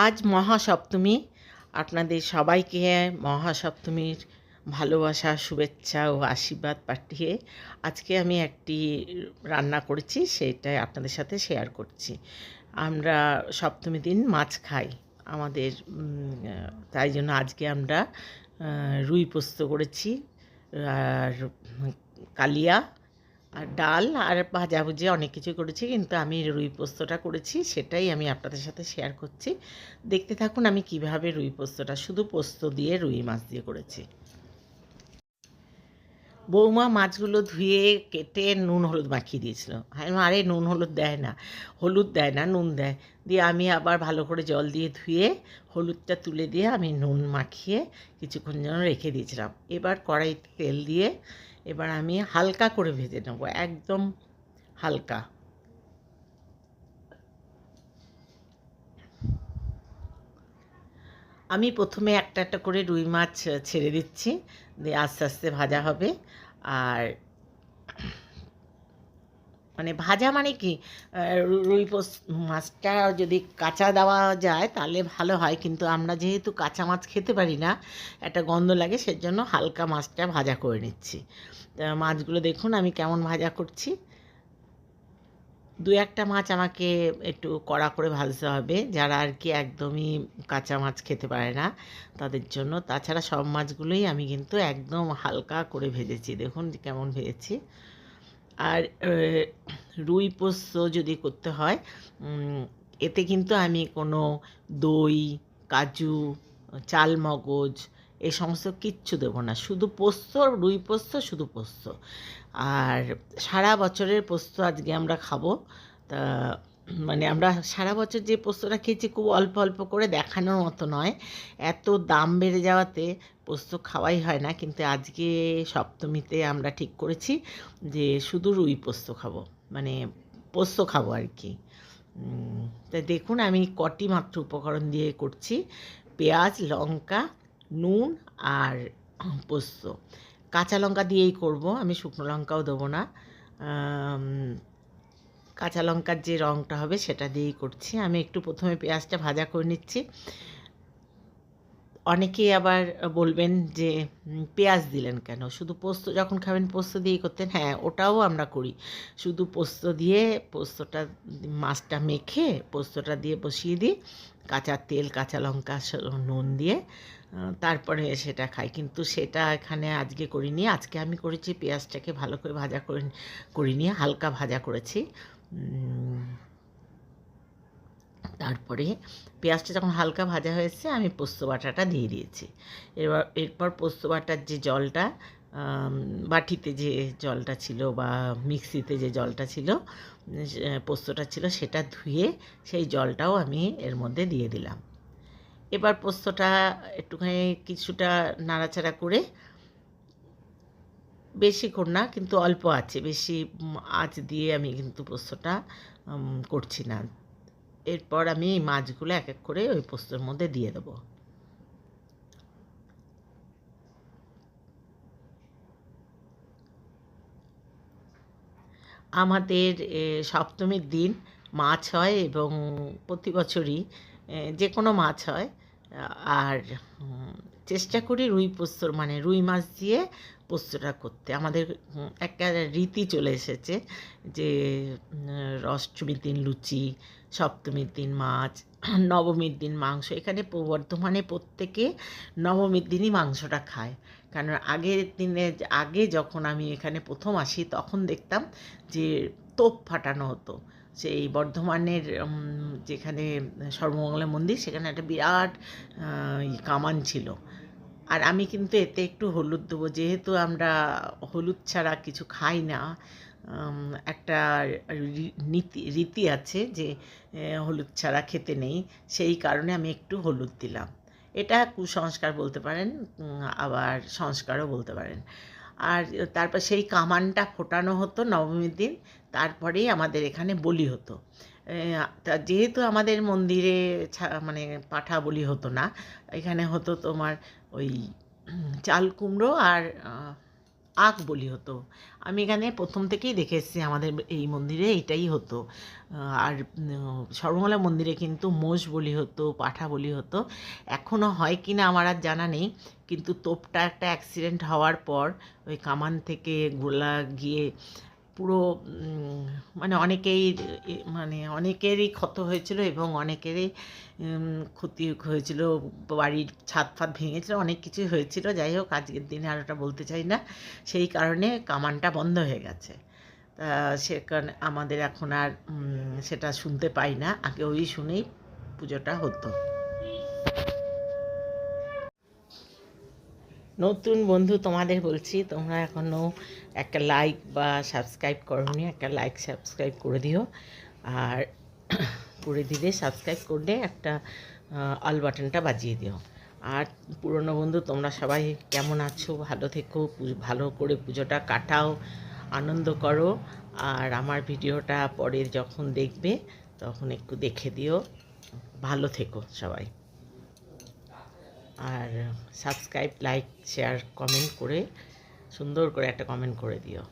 আজ মহাসপ্তমী। আপনাদের সবাইকে মহাসপ্তমীর ভালোবাসা, শুভেচ্ছা ও আশীর্বাদ পাঠিয়ে আজকে আমি একটি রান্না করেছি, সেটাই আপনাদের সাথে শেয়ার করছি। আমরা সপ্তমী দিন মাছ খাই। আমাদের তাই জন্য আজকে আমরা রুই পোস্ত করেছি আর কালিয়া আর ডাল আর ভাজাভুজি অনেক কিছু করেছি কিন্তু আমি রুই পোস্তটা করেছি সেটাই আমি আপনাদের সাথে শেয়ার করছি। দেখতে থাকুন আমি কীভাবে রুই পোস্তটা শুধু পোস্ত দিয়ে রুই মাছ দিয়ে করেছি। বৌমা মাছগুলো ধুয়ে কেটে নুন হলুদ মাখিয়ে দিয়েছিল। বললাম, আরে নুন হলুদ দেয় না হলুদ দেয় না নুন দেয়। দিয়ে আমি আবার ভালো করে জল দিয়ে ধুয়ে হলুদটা তুলে দিয়ে আমি নুন মাখিয়ে কিছুক্ষণ যেন রেখে দিয়েছিলাম। এবার কড়াইতে তেল দিয়ে এবার আমি হালকা করে ভেজে নেব, একদম হালকা। আমি প্রথমে একটা একটা করে রুই মাছ ছেড়ে দিচ্ছি, দিয়ে আস্তে আস্তে ভাজা হবে। আর মানে ভাজা মানে কি? রুই মাছটা যদি কাঁচা দেওয়া যায় তাহলে ভালো হয়, কিন্তু আমরা যেহেতু কাঁচা মাছ খেতে পারি না, একটা গন্ধ লাগে, সেজন্য হালকা মাছটা ভাজা করে নিচ্ছি। মাছগুলো দেখুন, আমি কেমন ভাজা করছি। দু একটা মাছ আমাকে একটু কড়া করে ভাজতে হবে, যারা আর কি একদমই কাঁচা মাছ খেতে পারে না, তাদের জন্য। তাছাড়া সব মাছগুলোই আমি কিন্তু একদম হালকা করে ভেজেছি, দেখুন কেমন ভেজেছি। আর রুই পোস্ত যদি করতে হয় এতে কিন্তু আমি কোনো দই, কাজু, চাল মগজ এই সমস্ত কিচ্ছু দেবো না। শুধু পোস্ত, রুই পোস্ত, শুধু পোস্ত। আর সারা বছরের পোস্ত আজকে আমরা খাব। তা মানে আমরা সারা বছর যে পোস্তটা খেয়েছি, খুব অল্প অল্প করে দেখানোর মতো নয়। এত দাম বেড়ে যাওয়াতে পোস্ত খাওয়াই হয় না, কিন্তু আজকে সপ্তমীতে আমরা ঠিক করেছি যে শুধু রুই পোস্ত খাব মানে পোস্ত খাব আর কি। তা দেখুন আমি কটি মাত্র উপকরণ দিয়ে করছি, পেঁয়াজ, লঙ্কা, নুন আর পোস্ত। কাঁচা লঙ্কা দিয়েই করব, আমি শুকনো লঙ্কাও দেবো না। কাঁচা লঙ্কার যে রঙটা হবে সেটা দিয়েই করছি। আমি একটু প্রথমে পেঁয়াজটা ভাজা করে নিচ্ছি। অনেকেই আবার বলবেন যে পেঁয়াজ দিলেন কেন? শুধু পোস্ত, যখন খাবেন পোস্ত দিয়েই করতেন হ্যাঁ ওটাও আমরা করি। শুধু পোস্ত দিয়ে, পোস্তটা মাছটা মেখে পোস্তটা দিয়ে বসিয়ে দিই, কাঁচা তেল, কাঁচা লঙ্কা নুন দিয়ে তারপরে সেটা খাই। কিন্তু সেটা এখানে আজকে করিনি, আজকে আমি করেছি পেঁয়াজটাকে ভালো করে ভাজা করে, করিনি, হালকা ভাজা করেছি। তারপরে পেঁয়াজটা যখন হালকা ভাজা হয়েছে, আমি পোস্ত বাটাটা দিয়ে দিয়েছি। এবার, এরপর পোস্ত বাটার যে জলটা বাটিতে যে জলটা ছিল বা মিক্সিতে যে জলটা ছিল পোস্তটা ছিল সেটা ধুয়ে সেই জলটাও আমি এর মধ্যে দিয়ে দিলাম। এবার পোস্তটা একটুখানি কিছুটা নাড়াচাড়া করে বেশিক্ষণ না, কিন্তু অল্প আছে, বেশি আঁচ দিয়ে আমি কিন্তু পোস্তটা করছি না। এরপর আমি এই মাছগুলো এক এক করে ওই পোস্তর মধ্যে দিয়ে দেবো। আমাদের সপ্তমীর দিন মাছ হয় এবং প্রতি বছরই যে কোনো মাছ হয়, আর চেষ্টা করি রুই পোস্তর মানে রুই মাছ দিয়ে পোস্তটা করতে। আমাদের একটা রীতি চলে এসেছে যে অষ্টমীর দিন লুচি, সপ্তমীর দিন মাছ, নবমীর দিন মাংস। এখানে বর্ধমানে প্রত্যেকে নবমীর দিনই মাংসটা খায়। কারণ আগের দিনে, আগে যখন আমি এখানে প্রথম আসি, তখন দেখতাম যে, তোপ ফাটানো হতো। সেই বর্ধমানের যেখানে, সর্বমঙ্গলা মন্দির, সেখানে একটা বিরাট কামান ছিল। আর আমি কিন্তু এতে একটু হলুদ দেবো। যেহেতু আমরা হলুদ ছাড়া কিছু খাই না একটা নীতি, রীতি আছে যে হলুদ ছাড়া খেতে নেই। সেই কারণে আমি একটু হলুদ দিলাম। এটা কুসংস্কার বলতে পারেন আবার সংস্কারও বলতে পারেন। আর তারপর সেই কামানটা ফোটানো হতো নবমীর দিন, তারপরেই আমাদের এখানে বলি হতো। তা যেহেতু আমাদের মন্দিরে মানে পাঠা বলি হতো না এখানে হতো তোমার ওই চাল কুমড়ো আর আখ বলি হতো। আমি এখানে প্রথম থেকেই দেখে এসেছি আমাদের এই মন্দিরে এটাই হতো। আর উম, সর্বমঙ্গলা মন্দিরে কিন্তু মোষ বলি হতো পাঠা বলি হতো। এখনও হয় কি না আমার আর জানা নেই কিন্তু তোপটা একটা অ্যাক্সিডেন্ট হওয়ার পর ওই কামান থেকে গোলা গিয়ে পুরো মানে অনেকেই মানে অনেকেরই ক্ষত হয়েছিল এবং অনেকেরই ক্ষতি হয়েছিল, বাড়ির ছাদ ফাদ ভেঙেছিল, অনেক কিছুই হয়েছিল। যাই হোক, আজকের দিনে আর ওটা বলতে চাই না। সেই কারণে কামানটা বন্ধ হয়ে গেছে। তা সে কারণে আমাদের এখন আর সেটা শুনতে পাই না। আগে ওই শুনেই পুজোটা হতো। নতুন বন্ধু তোমাদের বলছি, তোমরা এখনও একটা লাইক বা সাবস্ক্রাইব করোনি, একটা লাইক সাবস্ক্রাইব করে দিও। আর করে দিলে সাবস্ক্রাইব করলে একটা অল বাটনটা বাজিয়ে দিও। আর পুরনো বন্ধু, তোমরা সবাই কেমন আছো? ভালো থেকো ভালো করে পুজোটা কাটাও, আনন্দ করো। আর আমার ভিডিওটা পরে যখন দেখবে, তখন একটু দেখে দিও। ভালো থেকো সবাই। আর সাবস্ক্রাইব লাইক শেয়ার কমেন্ট করে সুন্দর করে একটা কমেন্ট করে দিও।